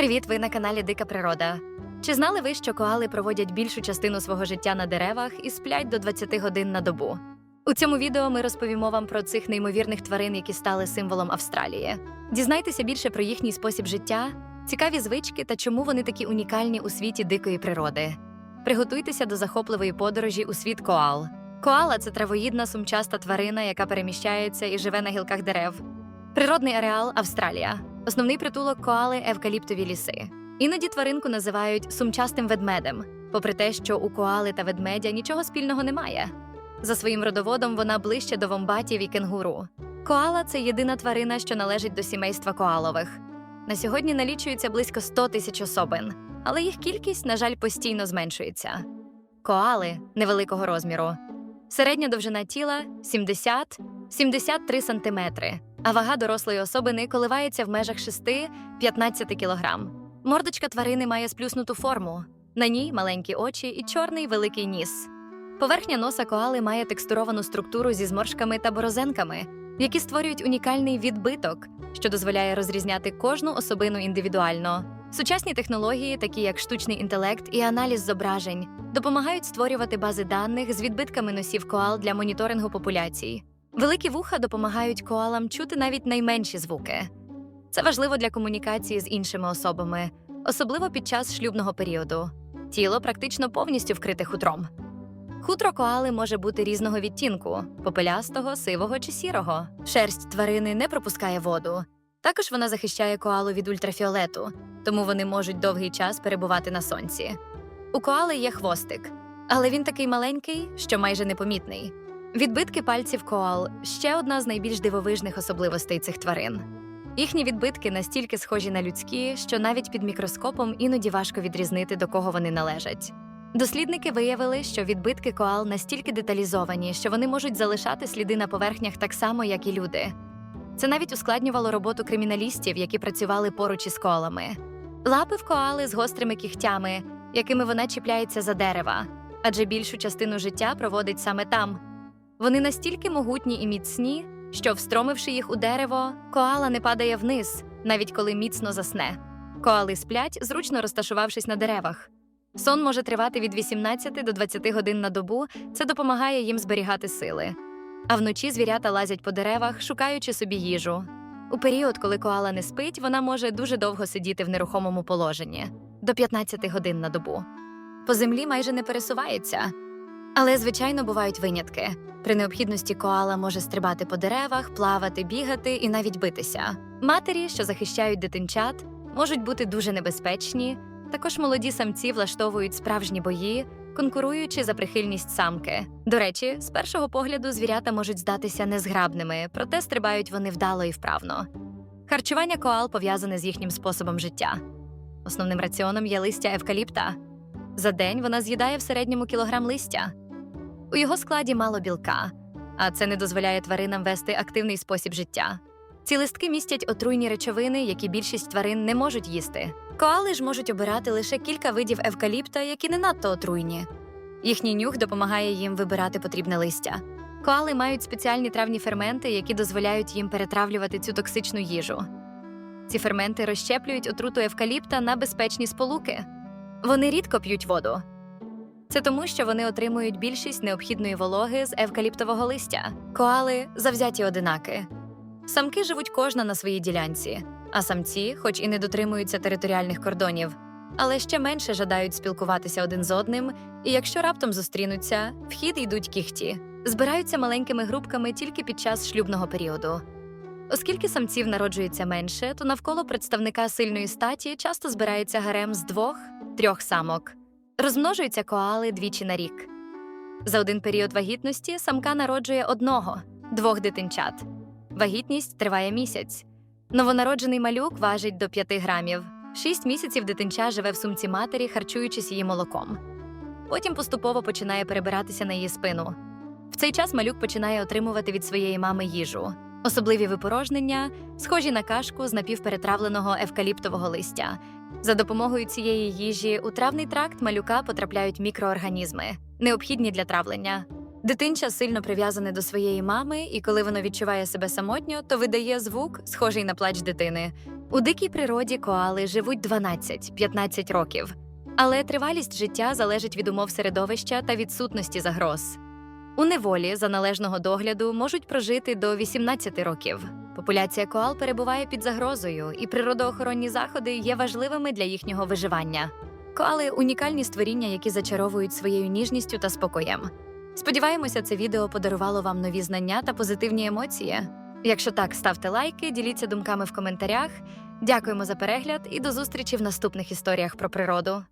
Привіт, ви на каналі Дика Природа. Чи знали ви, що коали проводять більшу частину свого життя на деревах і сплять до 20 годин на добу? У цьому відео ми розповімо вам про цих неймовірних тварин, які стали символом Австралії. Дізнайтеся більше про їхній спосіб життя, цікаві звички та чому вони такі унікальні у світі дикої природи. Приготуйтеся до захопливої подорожі у світ коал. Коала це травоїдна сумчаста тварина, яка переміщається і живе на гілках дерев. Природний ареал Австралія. Основний притулок коали евкаліптові ліси. Іноді тваринку називають сумчастим ведмедем, попри те, що у коали та ведмедя нічого спільного немає. За своїм родоводом вона ближче до вомбатів і кенгуру. Коала це єдина тварина, що належить до сімейства коалових. На сьогодні налічується близько 100 тисяч особин, але їх кількість, на жаль, постійно зменшується. Коали невеликого розміру. Середня довжина тіла 70-73 см, а вага дорослої особини коливається в межах 6-15 кг. Мордочка тварини має сплюснуту форму. На ній маленькі очі і чорний великий ніс. Поверхня носа коали має текстуровану структуру зі зморшками та борозенками, які створюють унікальний відбиток, що дозволяє розрізняти кожну особину індивідуально. Сучасні технології, такі як штучний інтелект і аналіз зображень, допомагають створювати бази даних з відбитками носів коал для моніторингу популяцій. Великі вуха допомагають коалам чути навіть найменші звуки. Це важливо для комунікації з іншими особами, особливо під час шлюбного періоду. Тіло практично повністю вкрите хутром. Хутро коали може бути різного відтінку попелястого, сивого чи сірого. Шерсть тварини не пропускає воду. Також вона захищає коалу від ультрафіолету, тому вони можуть довгий час перебувати на сонці. У коали є хвостик, але він такий маленький, що майже непомітний. Відбитки пальців коал ще одна з найбільш дивовижних особливостей цих тварин. Їхні відбитки настільки схожі на людські, що навіть під мікроскопом іноді важко відрізнити, до кого вони належать. Дослідники виявили, що відбитки коал настільки деталізовані, що вони можуть залишати сліди на поверхнях так само, як і люди. Це навіть ускладнювало роботу криміналістів, які працювали поруч із коалами. Лапи в коали з гострими кігтями, якими вона чіпляється за дерева, адже більшу частину життя проводить саме там. Вони настільки могутні і міцні, що, встромивши їх у дерево, коала не падає вниз, навіть коли міцно засне. Коали сплять, зручно розташувавшись на деревах. Сон може тривати від 18 до 20 годин на добу, це допомагає їм зберігати сили. А вночі звірята лазять по деревах, шукаючи собі їжу. У період, коли коала не спить, вона може дуже довго сидіти в нерухомому положенні до 15 годин на добу. По землі майже не пересувається. Але, звичайно, бувають винятки. При необхідності коала може стрибати по деревах, плавати, бігати і навіть битися. Матері, що захищають дитинчат, можуть бути дуже небезпечні. Також молоді самці влаштовують справжні бої, конкуруючи за прихильність самки. До речі, з першого погляду звірята можуть здатися незграбними, проте стрибають вони вдало і вправно. Харчування коал пов'язане з їхнім способом життя. Основним раціоном є листя евкаліпта. За день вона з'їдає в середньому кілограм листя. У його складі мало білка, а це не дозволяє тваринам вести активний спосіб життя. Ці листки містять отруйні речовини, які більшість тварин не можуть їсти. Коали ж можуть обирати лише кілька видів евкаліпта, які не надто отруйні. Їхній нюх допомагає їм вибирати потрібне листя. Коали мають спеціальні травні ферменти, які дозволяють їм перетравлювати цю токсичну їжу. Ці ферменти розщеплюють отруту евкаліпта на безпечні сполуки. Вони рідко п'ють воду. Це тому, що вони отримують більшість необхідної вологи з евкаліптового листя. Коали завзяті одинаки. Самки живуть кожна на своїй ділянці, а самці, хоч і не дотримуються територіальних кордонів, але ще менше жадають спілкуватися один з одним, і якщо раптом зустрінуться, в хід йдуть кіхті, збираються маленькими групками тільки під час шлюбного періоду. Оскільки самців народжується менше, то навколо представника сильної статі часто збирається гарем з двох-трьох самок. Розмножуються коали двічі на рік. За один період вагітності самка народжує одного, двох дитинчат. Вагітність триває місяць. Новонароджений малюк важить до 5 грамів. Шість місяців дитинча живе в сумці матері, харчуючись її молоком. Потім поступово починає перебиратися на її спину. В цей час малюк починає отримувати від своєї мами їжу, особливі випорожнення, схожі на кашку з напівперетравленого евкаліптового листя. За допомогою цієї їжі у травний тракт малюка потрапляють мікроорганізми, необхідні для травлення. Дитинча сильно прив'язане до своєї мами, і коли воно відчуває себе самотньо, то видає звук, схожий на плач дитини. У дикій природі коали живуть 12-15 років, але тривалість життя залежить від умов середовища та відсутності загроз. У неволі за належного догляду можуть прожити до 18 років. Популяція коал перебуває під загрозою, і природоохоронні заходи є важливими для їхнього виживання. Коали унікальні створіння, які зачаровують своєю ніжністю та спокоєм. Сподіваємося, це відео подарувало вам нові знання та позитивні емоції. Якщо так, ставте лайки, діліться думками в коментарях. Дякуємо за перегляд і до зустрічі в наступних історіях про природу.